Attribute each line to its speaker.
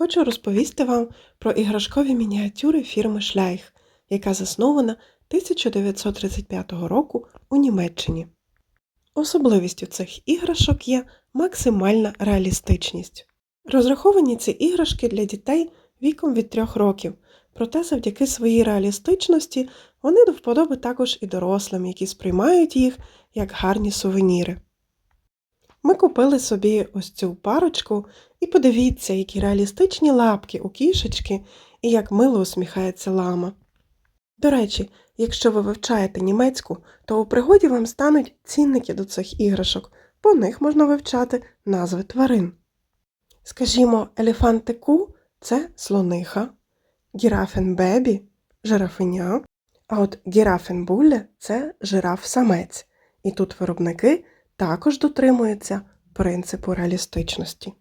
Speaker 1: Хочу розповісти вам про іграшкові мініатюри фірми Шляйх, яка заснована 1935 року у Німеччині. Особливістю цих іграшок є максимальна реалістичність. Розраховані ці іграшки для дітей віком від 3 років, проте завдяки своїй реалістичності вони до вподоби також і дорослим, які сприймають їх як гарні сувеніри. Ми купили собі ось цю парочку і подивіться, які реалістичні лапки у кішечки і як мило усміхається лама. До речі, якщо ви вивчаєте німецьку, то у пригоді вам стануть цінники до цих іграшок, по них можна вивчати назви тварин. Скажімо, елефантику це слониха, гірафенбебі жирафеня, а от гірафенбулле це жираф-самець. І тут виробники також дотримується принципу реалістичності.